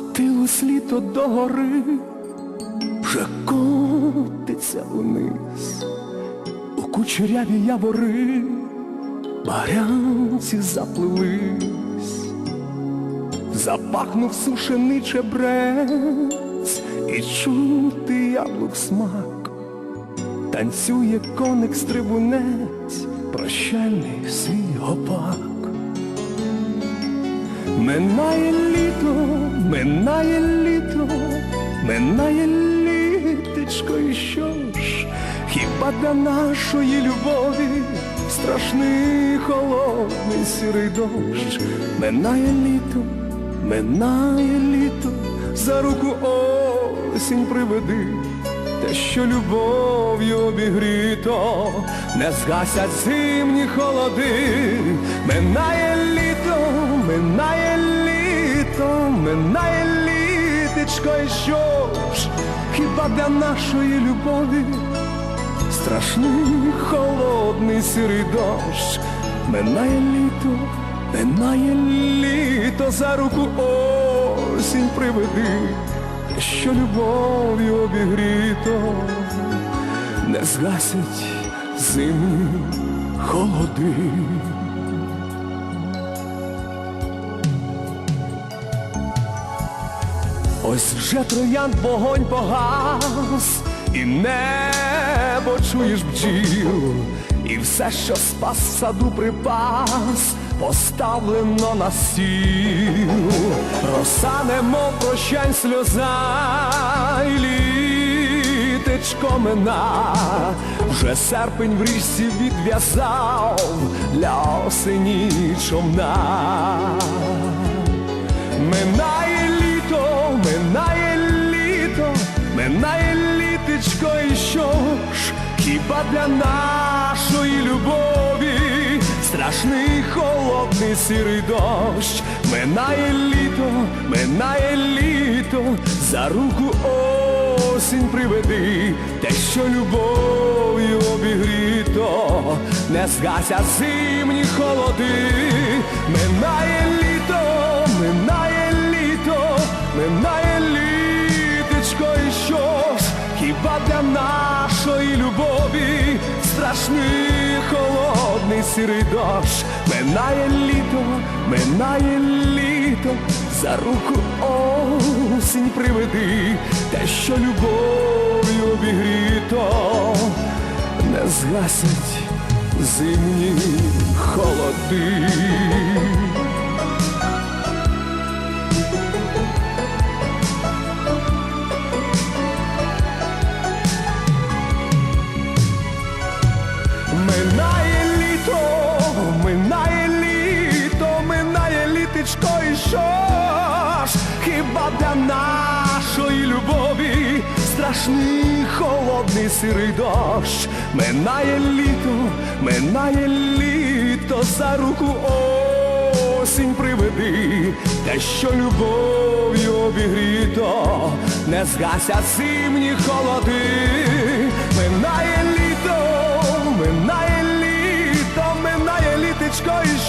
Спустилось літо до гори, вже котиться униз, у кучеряві явори барянці заплились, запахнув сушений чебрець і чути яблук смак, танцює коник стрибунець, прощальний свій гопак. Минає літо, минає літо, минає літечко, і що ж, хіба для нашої любові страшний холодний сірий дощ, минає літо, минає літо, за руку осінь приведи, те, що любов'ю обігріто, не згасять зимні холоди, минає літо, минає минає літечко, і що ж, хіба для нашої любові страшний холодний сирий дощ, минає літо, минає літо, за руку осінь приведи, що любов'ю обігріто, не згасять зимні холоди. Ось вже троянд вогонь погас, і небо чуєш бджіл, і все, що спас в саду припас, поставлено на стіл, роса немов прощань сльоза, і літечко мина, вже серпень в річці відв'язав для осені човна. Минає літечко, і що ж, хіба для нашої любові? Страшний холодний сірий дощ, минає літо, минає літо, за руку осінь приведи, те, що любов'ю обігріто, не згасять зимні холоди, минає літо, минає літо, минає страшний холодний сірий дощ, минає літо, минає літо, за руку осінь приведи, те, що любов'ю обігріто, не згасить зимні холоди. Минає і що ж, хіба для нашої любові страшний холодний сирий дощ, минає літо, минає літо, за руку осінь приведи, те, що любов'ю обігріто, не згасять зимні холоди, минає літо, минає літо, минає літечко, і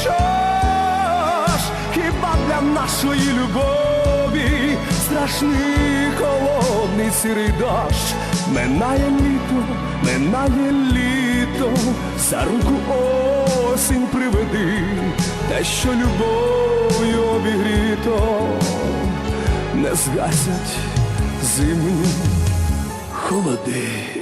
нашої любові. Страшний холодний сірий дощ, минає літо, минає літо, за руку осінь приведи, те, що любов'ю обігріто, не згасять зимні холоди.